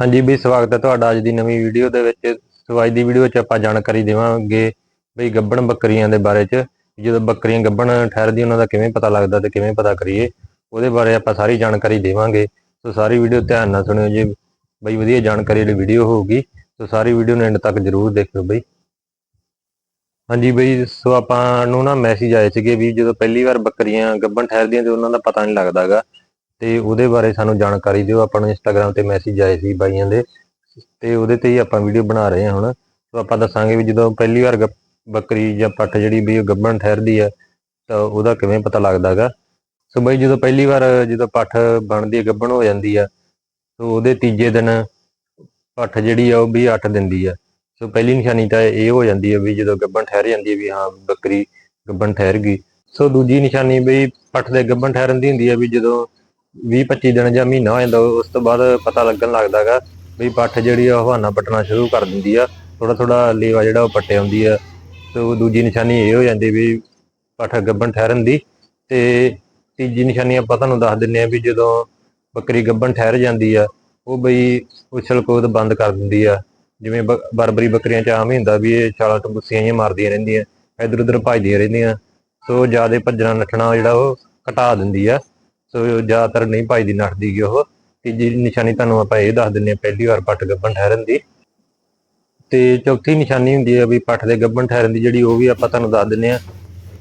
ਹਾਂਜੀ ਬਈ, ਸਵਾਗਤ ਹੈ ਤੁਹਾਡਾ ਅੱਜ ਦੀ ਨਵੀਂ ਵੀਡੀਓ ਦੇ ਵਿੱਚ। ਸਵਾਈ ਦੀ ਵੀਡੀਓ ਵਿੱਚ ਆਪਾਂ ਜਾਣਕਾਰੀ ਦੇਵਾਂਗੇ ਬਈ ਗੱਬਣ ਬੱਕਰੀਆਂ ਦੇ ਬਾਰੇ ਚ। ਜਦੋਂ ਬੱਕਰੀਆਂ ਗੱਬਣ ਠਹਿਰਦੀ, ਉਹਨਾਂ ਦਾ ਕਿਵੇਂ ਪਤਾ ਲੱਗਦਾ ਤੇ ਕਿਵੇਂ ਪਤਾ ਕਰੀਏ, ਉਹਦੇ ਬਾਰੇ ਆਪਾਂ ਸਾਰੀ ਜਾਣਕਾਰੀ ਦੇਵਾਂਗੇ। ਸੋ ਸਾਰੀ ਵੀਡੀਓ ਧਿਆਨ ਨਾਲ ਸੁਣਿਓ ਜੀ। ਬਈ ਵਧੀਆ ਜਾਣਕਾਰੀ ਵਾਲੀ ਵੀਡੀਓ ਹੋਊਗੀ। ਸੋ ਸਾਰੀ ਵੀਡੀਓ ਨੂੰ ਐਂਡ ਤੱਕ ਜਰੂਰ ਦੇਖਿਓ ਬਈ। ਹਾਂਜੀ ਬਈ, ਸੋ ਆਪਾਂ ਨੂੰ ਨਾ ਮੈਸੇਜ ਆਏ ਸੀਗੇ ਵੀ ਜਦੋਂ ਪਹਿਲੀ ਵਾਰ ਬੱਕਰੀਆਂ ਗੱਬਣ ਠਹਿਰਦੀਆਂ ਤੇ ਉਹਨਾਂ ਦਾ ਪਤਾ ਨਹੀਂ ਲੱਗਦਾਗਾ। ਤੇ ਉਹਦੇ ਬਾਰੇ ਸਾਨੂੰ ਜਾਣਕਾਰੀ ਦਿਓ। ਆਪਾਂ ਨੂੰ ਇੰਸਟਾਗ੍ਰam ਤੇ ਮੈਸੇਜ ਆਏ ਸੀ ਬਾਈਆਂ ਦੇ ਤੇ ਉਹਦੇ ਤੇ ਹੀ ਆਪਾਂ ਵੀਡੀਓ ਬਣਾ ਰਹੇ ਹਾਂ ਹੁਣ। ਸੋ ਆਪਾਂ ਦੱਸਾਂਗੇ ਵੀ ਜਦੋਂ ਪਹਿਲੀ ਵਾਰ ਗੱਪ- ਬੱਕਰੀ ਜਾਂ ਪੱਠ ਜਿਹੜੀ ਵੀ ਉਹ ਗੱਭਣ ਠਹਿਰਦੀ ਹੈ, ਤਾਂ ਉਹਦਾ ਕਿਵੇਂ ਪਤਾ ਲੱਗਦਾਗਾ ਸੋ ਬਈ ਜਦੋਂ ਪਹਿਲੀ ਵਾਰ ਜਦੋਂ ਪੱਠ ਬਣਦੀ ਹੈ ਗੱਭਣ ਹੋ ਜਾਂਦੀ ਆ ਸੋ ਉਹਦੇ ਤੀਜੇ ਦਿਨ ਪੱਠ ਜਿਹੜੀ ਆ ਉਹ ਵੀ ਅੱਠ ਦਿੰਦੀ ਆ ਸੋ ਪਹਿਲੀ ਨਿਸ਼ਾਨੀ ਤਾਂ ਇਹ ਹੋ ਜਾਂਦੀ ਹੈ ਵੀ ਜਦੋਂ ਗੱਭਣ ਠਹਿਰ ਜਾਂਦੀ ਹੈ ਵੀ ਹਾਂ, ਬੱਕਰੀ ਗੱਭਣ ਠਹਿਰ ਗਈ। ਸੋ ਦੂਜੀ ਨਿਸ਼ਾਨੀ ਬਈ ਪੱਠ ਦੇ ਗੱਭਣ ਠਹਿਰਨ ਦੀ ਹੁੰਦੀ ਹੈ ਵੀ ਜਦੋਂ 20 25 ਦਿਨ ਜਾਂ ਮਹੀਨਾ ਹੋ ਜਾਂਦਾ, ਉਸ ਤੋਂ ਬਾਅਦ ਪਤਾ ਲੱਗਣ ਲੱਗਦਾਗਾ ਵੀ ਪੱਠ ਜਿਹੜੀ ਆ ਉਹ ਹਵਾਨਾ ਪਟਣਾ ਸ਼ੁਰੂ ਕਰ ਦਿੰਦੀ ਆ। ਥੋੜਾ ਥੋੜਾ ਲੇਵਾ ਜਿਹੜਾ ਉਹ ਪੱਟੇ ਆਉਂਦੀ ਆ। ਸੋ ਦੂਜੀ ਨਿਸ਼ਾਨੀ ਇਹ ਹੋ ਜਾਂਦੀ ਵੀ ਪੱਠ ਗੱਬਣ ਠਹਿਰਨ ਦੀ। ਤੇ ਤੀਜੀ ਨਿਸ਼ਾਨੀ ਆਪਾਂ ਤੁਹਾਨੂੰ ਦੱਸ ਦਿੰਨੇ ਆ ਵੀ ਜਦੋਂ ਬੱਕਰੀ ਗੱਬਣ ਠਹਿਰ ਜਾਂਦੀ ਆ, ਉਹ ਬਈ ਉਛਲ ਕੂਦ ਬੰਦ ਕਰ ਦਿੰਦੀ ਆ। ਜਿਵੇਂ ਬ- ਬਰਬਰੀ ਬੱਕਰੀਆਂ ਚ ਆਮ ਹੀ ਹੁੰਦਾ ਵੀ ਇਹ ਛਾਲਾਂ ਟੰਬੂਸੀਆਂ ਜਿਹੀਆਂ ਮਾਰਦੀਆਂ ਰਹਿੰਦੀਆਂ ਇਧਰ ਉਧਰ ਭੱਜਦੀਆਂ ਰਹਿੰਦੀਆਂ। ਸੋ ਜ਼ਿਆਦਾ ਭੱਜਣਾ ਨੱਠਣਾ ਜਿਹੜਾ ਉਹ ਘਟਾ ਦਿੰਦੀ ਆ। ਸੋ ਜ਼ਿਆਦਾਤਰ ਨਹੀਂ ਭੱਜਦੀ ਨੱਠਦੀ ਗੀ ਉਹ। ਤੀਜੀ ਨਿਸ਼ਾਨੀ ਤੁਹਾਨੂੰ ਆਪਾਂ ਇਹ ਦੱਸ ਦਿੰਨੇ ਆ ਪਹਿਲੀ ਵਾਰ ਪੱਠ ਗੱਭਣ ਠਹਿਰਨ ਦੀ। ਤੇ ਚੌਥੀ ਨਿਸ਼ਾਨੀ ਹੁੰਦੀ ਹੈ ਵੀ ਪੱਠ ਦੇ ਗੱਭਣ ਠਹਿਰਨ ਦੀ ਜਿਹੜੀ ਉਹ ਵੀ ਆਪਾਂ ਤੁਹਾਨੂੰ ਦੱਸ ਦਿੰਨੇ ਆ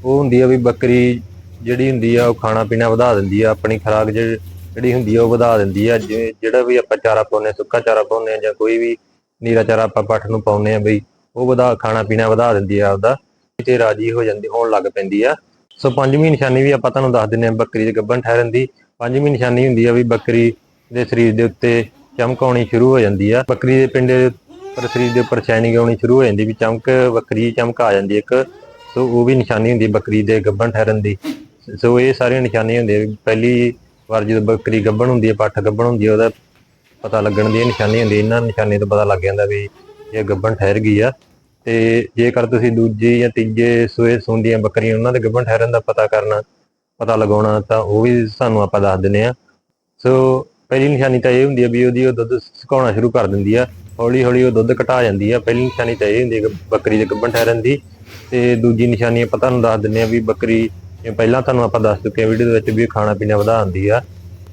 ਉਹ ਹੁੰਦੀ ਆ ਵੀ ਬੱਕਰੀ ਜਿਹੜੀ ਹੁੰਦੀ ਆ ਉਹ ਖਾਣਾ ਪੀਣਾ ਵਧਾ ਦਿੰਦੀ ਆ ਆਪਣੀ ਖੁਰਾਕ ਜਿਹੜੀ ਜਿਹੜੀ ਹੁੰਦੀ ਆ ਉਹ ਵਧਾ ਦਿੰਦੀ ਆ। ਜਿਵੇਂ ਜਿਹੜਾ ਵੀ ਆਪਾਂ ਚਾਰਾ ਪਾਉਂਦੇ ਹਾਂ, ਸੁੱਕਾ ਚਾਰਾ ਪਾਉਂਦੇ ਆ ਜਾਂ ਕੋਈ ਵੀ ਨੀਰਾ ਚਾਰਾ ਆਪਾਂ ਪੱਠ ਨੂੰ ਪਾਉਂਦੇ ਆ ਬਈ ਉਹ ਵਧਾ ਖਾਣਾ ਪੀਣਾ ਵਧਾ ਦਿੰਦੀ ਆ ਆਪਦਾ। ਤੇ ਰਾਜੀ ਹੋ ਜਾਂਦੀ ਹੋਣ ਲੱਗ ਪੈਂਦੀ ਆ। ਸੋ ਪੰਜਵੀਂ ਨਿਸ਼ਾਨੀ ਵੀ ਆਪਾਂ ਤੁਹਾਨੂੰ ਦੱਸ ਦਿੰਨੇ ਆ ਬੱਕਰੀ ਦੇ ਗੱਭਣ ਠਹਿਰਨ ਦੀ। ਪੰਜਵੀਂ ਨਿਸ਼ਾਨੀ ਹੁੰਦੀ ਆ ਵੀ ਬੱਕਰੀ ਦੇ ਸਰੀਰ ਦੇ ਉੱਤੇ ਚਮਕ ਆਉਣੀ ਸ਼ੁਰੂ ਹੋ ਜਾਂਦੀ ਆ। ਬੱਕਰੀ ਦੇ ਪਿੰਡੇ ਦੇ ਸਰੀਰ ਦੇ ਉੱਪਰ ਸ਼ਾਈਨਿੰਗ ਆਉਣੀ ਸ਼ੁਰੂ ਹੋ ਜਾਂਦੀ, ਵੀ ਚਮਕ, ਬੱਕਰੀ ਚਮਕ ਆ ਜਾਂਦੀ ਇੱਕ। ਸੋ ਉਹ ਵੀ ਨਿਸ਼ਾਨੀ ਹੁੰਦੀ ਬੱਕਰੀ ਦੇ ਗੱਭਣ ਠਹਿਰਨ ਦੀ। ਸੋ ਇਹ ਸਾਰੀਆਂ ਨਿਸ਼ਾਨੀਆਂ ਹੁੰਦੀਆਂ ਪਹਿਲੀ ਵਾਰ ਜਦੋਂ ਬੱਕਰੀ ਗੱਭਣ ਹੁੰਦੀ ਹੈ ਪੱਠ ਗੱਭਣ ਹੁੰਦੀ ਹੈ ਉਹਦਾ ਪਤਾ ਲੱਗਣ ਦੀ ਨਿਸ਼ਾਨੀ ਹੁੰਦੀ। ਇਹਨਾਂ ਨਿਸ਼ਾਨੀ ਤੋਂ ਪਤਾ ਲੱਗ ਜਾਂਦਾ ਵੀ ਇਹ ਗੱਭਣ ਠਹਿਰ ਗਈ ਆ। ਤੇ ਜੇਕਰ ਤੁਸੀਂ ਦੂਜੀ ਜਾਂ ਤੀਜੇ ਸੂਏ ਸੂੰਦੀਆਂ ਬੱਕਰੀਆਂ ਉਹਨਾਂ ਦੇ ਗੱਭਣ ਠਹਿਰਨ ਦਾ ਪਤਾ ਕਰਨਾ, ਪਤਾ ਲਗਾਉਣਾ, ਤਾਂ ਉਹ ਵੀ ਸਾਨੂੰ ਆਪਾਂ ਦੱਸ ਦਿੰਨੇ ਆ ਸੋ ਪਹਿਲੀ ਨਿਸ਼ਾਨੀ ਤਾਂ ਇਹ ਹੁੰਦੀ ਹੈ ਵੀ ਉਹਦੀ ਉਹ ਦੁੱਧ ਸੁਕਾਉਣਾ ਸ਼ੁਰੂ ਕਰ ਦਿੰਦੀ ਆ। ਹੌਲੀ ਹੌਲੀ ਉਹ ਦੁੱਧ ਘਟਾ ਜਾਂਦੀ ਆ। ਪਹਿਲੀ ਨਿਸ਼ਾਨੀ ਤਾਂ ਇਹ ਹੁੰਦੀ ਹੈ ਕਿ ਬੱਕਰੀ ਦੇ ਗੱਭਣ ਠਹਿਰਨ ਦੀ। ਤੇ ਦੂਜੀ ਨਿਸ਼ਾਨੀ ਆਪਾਂ ਤੁਹਾਨੂੰ ਦੱਸ ਦਿੰਨੇ ਆ ਵੀ ਬੱਕਰੀ ਪਹਿਲਾਂ ਤੁਹਾਨੂੰ ਆਪਾਂ ਦੱਸ ਚੁੱਕੇ ਆ ਵੀਡੀਓ ਦੇ ਵਿੱਚ ਵੀ ਇਹ ਖਾਣਾ ਪੀਣਾ ਵਧਾ ਵਧਾਉਂਦੀ ਆ।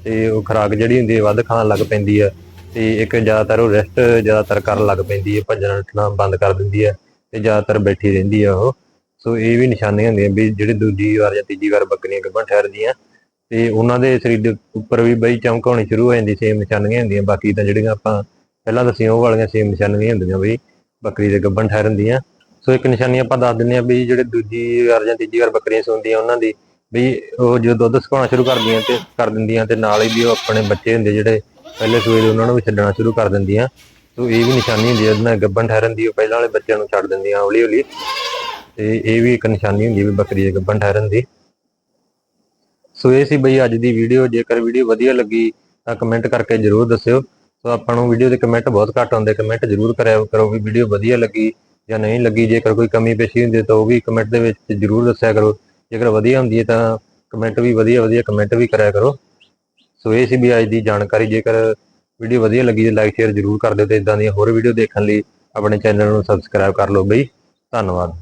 ਤੇ ਉਹ ਖੁਰਾਕ ਜਿਹੜੀ ਹੁੰਦੀ ਹੈ ਵੱਧ ਖਾਣ ਲੱਗ ਪੈਂਦੀ ਆ। ਤੇ ਇੱਕ ਜ਼ਿਆਦਾਤਰ ਉਹ ਰੈਸਟ ਜ਼ਿਆਦਾਤਰ ਕਰਨ ਲੱਗ ਪੈਂਦੀ ਹੈ, ਭੱਜਣਾ ਉੱਠਣਾ ਬੰਦ ਕਰ ਦਿੰਦੀ ਹੈ ਤੇ ਜ਼ਿਆਦਾਤਰ ਬੈਠੀ ਰਹਿੰਦੀ ਆ ਉਹ। ਸੋ ਇਹ ਵੀ ਨਿਸ਼ਾਨੀਆਂ ਹੁੰਦੀਆਂ ਵੀ ਜਿਹੜੇ ਦੂਜੀ ਵਾਰ ਜਾਂ ਤੀਜੀ ਵਾਰ ਬੱਕਰੀਆਂ ਗੱਭਣ ਠਹਿਰਦੀਆਂ ਤੇ ਉਹਨਾਂ ਦੇ ਸਰੀਰ ਦੇ ਉੱਪਰ ਵੀ ਬਈ ਚਮਕ ਆਉਣੀ ਸ਼ੁਰੂ ਹੋ ਜਾਂਦੀ ਸੇਮ ਨਿਸ਼ਾਨੀਆਂ ਹੁੰਦੀਆਂ। ਬਾਕੀ ਤਾਂ ਜਿਹੜੀਆਂ ਆਪਾਂ ਪਹਿਲਾਂ ਦੱਸੀਆਂ, ਉਹ ਵਾਲੀਆਂ ਸੇਮ ਨਿਸ਼ਾਨੀਆਂ ਹੁੰਦੀਆਂ ਬਈ ਬੱਕਰੀ ਦੇ ਗੱਭਣ ਠਹਿਰਨ ਦੀਆਂ ਸੋ ਇੱਕ ਨਿਸ਼ਾਨੀ ਆਪਾਂ ਦੱਸ ਦਿੰਨੇ ਆ ਵੀ ਜਿਹੜੇ ਦੂਜੀ ਵਾਰ ਜਾਂ ਤੀਜੀ ਵਾਰ ਬੱਕਰੀਆਂ ਸੂੰਦੀਆਂ, ਉਹਨਾਂ ਦੀ ਵੀ ਉਹ ਜਦੋਂ ਦੁੱਧ ਸੁਕਾਉਣਾ ਸ਼ੁਰੂ ਕਰਦੀਆਂ ਤੇ ਕਰ ਦਿੰਦੀਆਂ ਤੇ ਨਾਲ ਹੀ ਵੀ ਉਹ ਆਪਣੇ ਬੱਚੇ ਹੁੰਦੇ ਜਿਹੜੇ ਪਹਿਲੇ ਸੂਏ ਦੇ ਉਹਨਾਂ ਨੂੰ ਵੀ ਛੱਡਣਾ ਸ਼ੁਰੂ ਕਰ ਦਿੰਦੀਆਂ। ਸੋ ਇਹ ਵੀ ਨਿਸ਼ਾਨੀ ਹੁੰਦੀ ਹੈ ਉਹਨਾਂ ਗੱਭਣ ਠਹਿਰਨ ਦੀ, ਉਹ ਪਹਿਲਾਂ ਵਾਲੇ ਬੱਚਿਆਂ ਨੂੰ ਛੱਡ ਦਿੰਦੀਆਂ ਹੌਲੀ ਹੌਲੀ ਤੇ ਇਹ ਵੀ ਇੱਕ ਨਿਸ਼ਾਨੀ ਹੁੰਦੀ ਹੈ ਵੀ ਬੱਕਰੀ ਦੇ ਗੱਭਣ ਠਹਿਰਨ ਦੀ। ਸੋ ਇਹ ਸੀ ਬਈ ਅੱਜ ਦੀ ਵੀਡੀਓ। ਜੇਕਰ ਵੀਡੀਓ ਵਧੀਆ ਲੱਗੀ, ਤਾਂ ਕਮੈਂਟ ਕਰਕੇ ਜਰੂਰ ਦੱਸਿਓ। ਸੋ ਆਪਾਂ ਨੂੰ ਵੀਡੀਓ ਦੇ ਕਮੈਂਟ ਬਹੁਤ ਘੱਟ ਆਉਂਦੇ, ਕਮੈਂਟ ਜਰੂਰ ਕਰਿਆ ਕਰੋ ਵੀ ਵੀਡੀਓ ਵਧੀਆ ਲੱਗੀ ਜਾਂ ਨਹੀਂ ਲੱਗੀ। ਜੇਕਰ ਕੋਈ ਕਮੀ ਪੇਸ਼ੀ ਹੁੰਦੀ ਹੈ ਤਾਂ ਉਹ ਵੀ ਕਮੈਂਟ ਦੇ ਵਿੱਚ ਜਰੂਰ ਦੱਸਿਆ ਕਰੋ। ਜੇਕਰ ਵਧੀਆ ਹੁੰਦੀ ਹੈ ਤਾਂ ਕਮੈਂਟ ਵੀ ਵਧੀਆ ਵਧੀਆ ਕਮੈਂਟ ਵੀ ਕਰਿਆ ਕਰੋ। ਸੋ ਇਹ ਸੀ ਵੀ ਅੱਜ ਦੀ ਜਾਣਕਾਰੀ। ਜੇਕਰ ਵੀਡੀਓ ਵਧੀਆ ਲੱਗੀ ਤਾਂ ਲਾਈਕ ਸ਼ੇਅਰ ਜਰੂਰ ਕਰ ਦਿਓ ਤੇ ਇਦਾਂ ਦੀਆਂ ਹੋਰ ਵੀਡੀਓ ਦੇਖਣ ਲਈ ਆਪਣੇ ਚੈਨਲ ਨੂੰ ਸਬਸਕ੍ਰਾਈਬ ਕਰ ਲਓ ਬਈ। ਧੰਨਵਾਦ।